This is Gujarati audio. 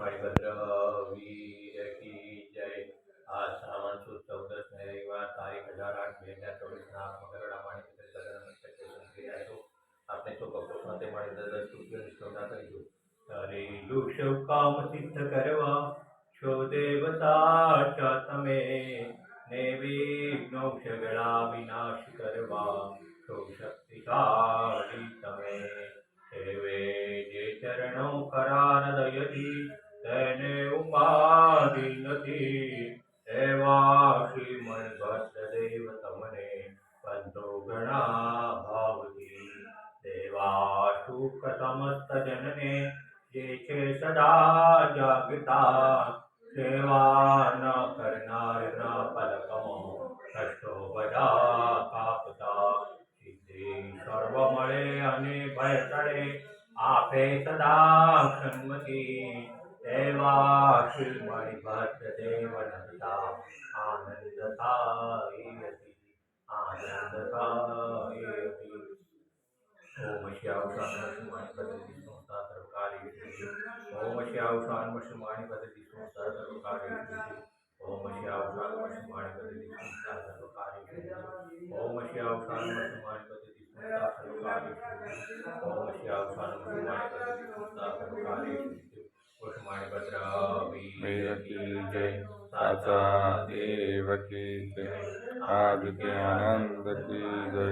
મણિભદ્ર વીર કી જય આ શ્રાવણ સુદ ચૌદસ રવિવાર તારીખ અઢાર આઠ બે હજાર કરવા છો દેવતા તમે ને વિઘ્નો સગળા વિનાશ કરવા છો શક્તિશાળી તમે એવે જે ચરણો કરાર હૃદયથી તેને ઉપાધિ નથી. એવા શ્રીમદ ભટ્ટદેવ તમને પંતો ઘણા ભાવથી. દેવા સુખ સમસ્ત જનને જે છે સદા જાગતા. સેવા ન કરનાર ન પલકમો કષ્ટો બધા કાપતા. સર્વ મળે અને ભય ટળે. આપે સદા સન્મતિ देवाश्रीमणिभट्टदेवनन्दा आनन्दतायति आनन्दतायति ओम श्यावसान्मषुमाणि पदति संस्था सर्वकार्येषु ओम श्यावसान्मषुमाणि पदति संस्था सर्वकार्येषु ओम श्यावसान्मषुमाणि पदति संस्था सर्वकार्येषु ओम श्यावसान्मषुमाणि पदति संस्था सर्वकार्येषु ओम पदति संस्था सर्वकार्येषु સાચા દેવ કી જય આદિત્ય આનંદ કી જય